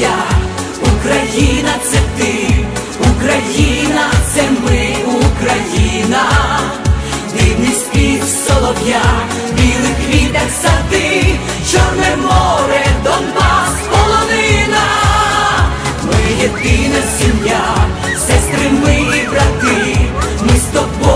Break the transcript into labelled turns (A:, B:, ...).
A: я, Україна це ти, Україна це ми, Україна, дивний спів солов'я, білих квітах.